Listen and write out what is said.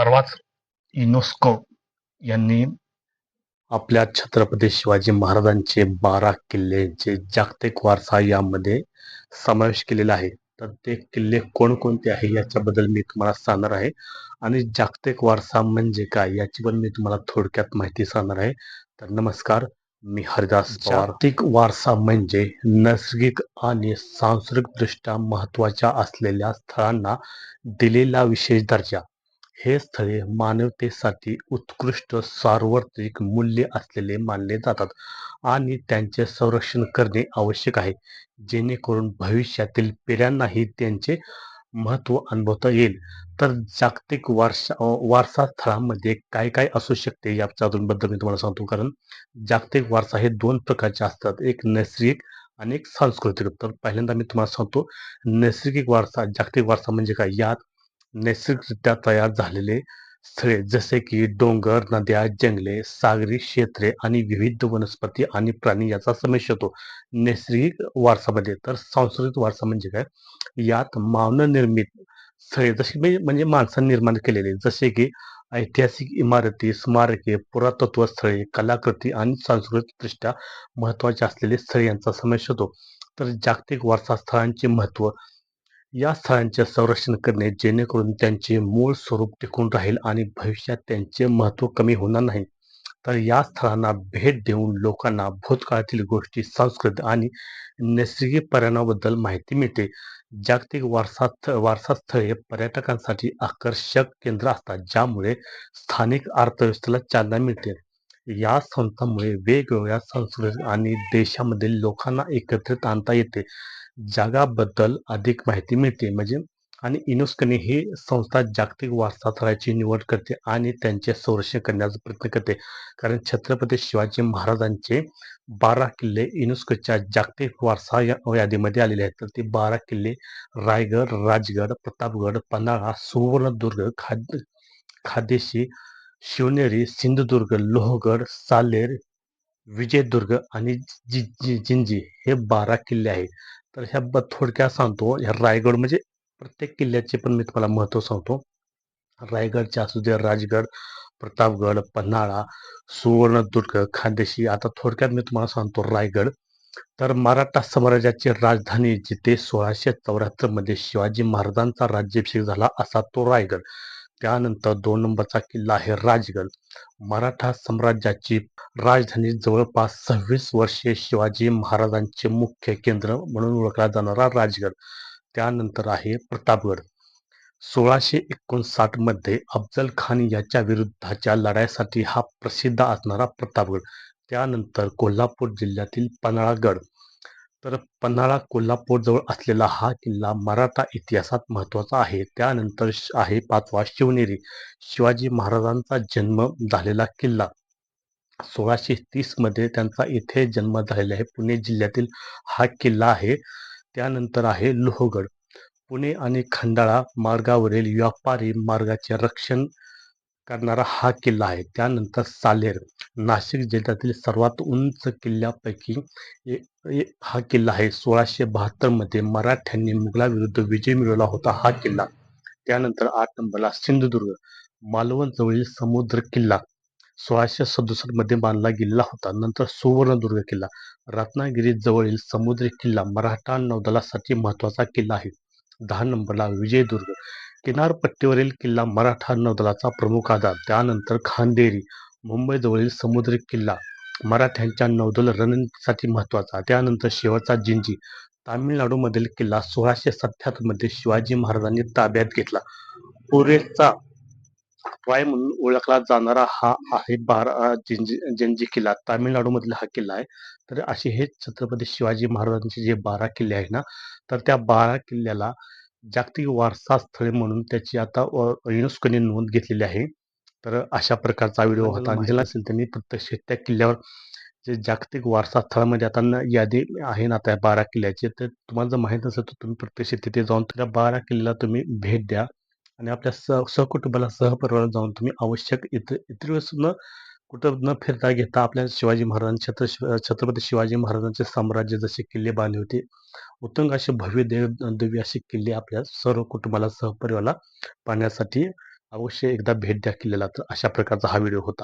परवाच. युनेस्को यांनी आपल्या छत्रपती शिवाजी महाराजांचे बारा किल्ल्यांचे जागतिक वारसा यामध्ये समावेश केलेला आहे तर ते किल्ले कोणकोणते आहे याच्याबद्दल मी तुम्हाला सांगणार आहे. आणि जागतिक वारसा म्हणजे काय याची पण मी तुम्हाला थोडक्यात माहिती सांगणार आहे. तर नमस्कार मी हरिदास जागतिक वारसा म्हणजे नैसर्गिक आणि सांस्कृतिकदृष्ट्या महत्त्वाच्या असलेल्या स्थळांना दिलेला विशेष दर्जा. हे स्थळे मानवतेसाठी उत्कृष्ट सार्वत्रिक मूल्य असलेले मानले जातात आणि त्यांचे संरक्षण करणे आवश्यक आहे जेणेकरून भविष्यातील पिढ्यांनाही त्यांचे महत्त्व अनुभवता येईल. तर जागतिक वारसा वारसा स्थळांमध्ये काय काय असू शकते याच्याबद्दल मी तुम्हाला सांगतो. कारण जागतिक वारसा हे दोन प्रकारचे असतात एक नैसर्गिक आणि एक सांस्कृतिक. तर पहिल्यांदा मी तुम्हाला सांगतो नैसर्गिक वारसा जागतिक वारसा म्हणजे काय? यात नैसर्गिकरित्या तयार झालेले स्थळे जसे की डोंगर नद्या जंगले सागरी क्षेत्रे आणि विविध वनस्पती आणि प्राणी याचा समावेश होतो. नैसर्गिक वारसामध्ये तर सांस्कृतिक वारसा म्हणजे काय? यात मानवनिर्मित स्थळे जशी म्हणजे माणसं निर्माण केलेले जसे की ऐतिहासिक इमारती स्मारके पुरातत्व स्थळे कलाकृती आणि सांस्कृतिकदृष्ट्या महत्त्वाचे असलेले स्थळे यांचा समावेश होतो. तर जागतिक वारसा स्थळांचे महत्त्व या स्थळांचे संरक्षण करणे जेणेकरून त्यांचे मूळ स्वरूप टिकून राहील आणि भविष्यात त्यांचे महत्त्व कमी होणार नाही. तर या स्थळांना भेट देऊन लोकांना भूतकाळातील गोष्टी संस्कृती आणि नैसर्गिक पर्यावरणाबद्दल माहिती मिळते. जागतिक वारसा वारसा स्थळे पर्यटकांसाठी आकर्षक केंद्र असतात ज्यामुळे स्थानिक अर्थव्यवस्थेला चालना मिळते. या संस्थांमुळे वेगवेगळ्या संस्कृती आणि देशामधील लोकांना एकत्रित आणता येते. जगाबद्दल अधिक माहिती मिळते म्हणजे आणि युनेस्कोने ही संस्था जागतिक वारसास्थळाची निवड करते आणि त्यांचे संरक्षण करण्याचा प्रयत्न करते. कारण छत्रपती शिवाजी महाराजांचे बारा किल्ले युनेस्कोच्या जागतिक वारसा या- यादीमध्ये आलेले आहेत. तर ते बारा किल्ले रायगड राजगड प्रतापगड पन्हाळा सुवर्णदुर्ग खाद खादेशी शिवनेरी सिंधुदुर्ग लोहगड सालेर विजयदुर्ग आणि जि- जि- जिंजी हे बारा किल्ले आहेत. तर ह्या ब थोडक्यात सांगतो ह्या रायगड म्हणजे प्रत्येक किल्ल्याचे पण मी तुम्हाला महत्त्व सांगतो. रायगडचे असू दे राजगड प्रतापगड पन्हाळा सुवर्णदुर्ग खानदेशी आता थोडक्यात मी तुम्हाला सांगतो रायगड. तर मराठा साम्राज्याची राजधानी जिथे सोळाशे चौऱ्याहत्तरमध्ये शिवाजी महाराजांचा राज्याभिषेक झाला असा तो रायगड. त्यानंतर दोन नंबरचा किल्ला आहे राजगड. मराठा साम्राज्याची राजधानी जवळपास सव्वीस वर्षे शिवाजी महाराजांचे मुख्य केंद्र म्हणून ओळखला जाणारा राजगड. त्यानंतर आहे प्रतापगड. सोळाशे एकोणसाठमध्ये अफजल खान याच्या विरुद्धच्या लढाईसाठी हा प्रसिद्ध असणारा प्रतापगड. त्यानंतर कोल्हापूर जिल्ह्यातील पन्हाळागड. तर पन्हाळा कोल्हापूरजवळ असलेला हा किल्ला मराठा इतिहासात महत्त्वाचा आहे. त्यानंतर श- आहे पाचवा शिवनेरी. शिवाजी महाराजांचा जन्म झालेला किल्ला. सोळाशे तीसमध्ये त्यांचा इथे जन्म झालेला आहे. पुणे जिल्ह्यातील हा किल्ला आहे. त्यानंतर आहे लोहगड. पुणे आणि खंडाळा मार्गावरील व्यापारी मार्गाचे रक्षण करणारा हा किल्ला आहे. त्यानंतर सालेर नाशिक जिल्ह्यातील सर्वात उंच किल्ल्यापैकी ए- ए- हा किल्ला आहे. सोळाशे बहात्तरमध्ये मराठ्यांनी मुघलाविरुद्ध विजय मिळवला होता हा किल्ला. त्यानंतर आठ नंबरला सिंधुदुर्ग मालवण जवळील समुद्र किल्ला सोळाशे सदुसष्टमध्ये बांधला गेलेला होता. नंतर सुवर्णदुर्ग किल्ला रत्नागिरी जवळील समुद्री किल्ला मराठा नौदलासाठी महत्त्वाचा किल्ला आहे. दहा नंबरला विजयदुर्ग किनारपट्टीवरील किल्ला मराठा नौदलाचा प्रमुख आधार. त्यानंतर खांदेरी मुंबईजवळील समुद्री किल्ला मराठ्यांच्या नौदल रणनीतीसाठी महत्त्वाचा त्यानंतर शेवटचा जिंजी. तामिळनाडूमधील किल्ला सोळाशे सत्त्याहत्तरमध्ये शिवाजी महाराजांनी ताब्यात घेतला. पुरेचा राय म्हणून ओळखला जाणारा हा आहे बारा जिंजी जंजी किल्ला. तामिळनाडूमधील हा किल्ला आहे. तर असे हे छत्रपती शिवाजी महाराजांचे जे बारा किल्ले आहे ना तर त्या बारा किल्ल्याला जागतिक वारसा स्थळे म्हणून त्याची आता युनेस्कोने नोंद घेतलेली आहे. तर अशा प्रकारचा व्हिडिओ होता. ज्याला असेल त्यांनी प्रत्यक्ष त्या किल्ल्यावर जे जागतिक वारसा स्थळामध्ये आता न- यादी आहे ना त्या बारा किल्ल्याची तर तुम्हाला जर माहीत नसेल तर तुम्ही प्रत्यक्ष तिथे जाऊन त्या बारा किल्ल्याला तुम्ही भेट द्या. आणि आपल्या सह सहकुटुंबाला सहपरिवार जाऊन तुम्ही आवश्यक इतर इतर वेळेस कुठं न फिरता घेता आपल्या शिवाजी महाराजां छत्र छत्रपती शिवाजी महाराजांचे साम्राज्य जसे किल्ले बांधले होते उत्तंग असे भव्य देव दिव्य असे किल्ले आपल्या सर्व कुटुंबाला सहपरिवाराला पाहण्यासाठी अवश्य एकदा भेट द्या किल्ल्याला. तर अशा प्रकारचा हा व्हिडिओ होता.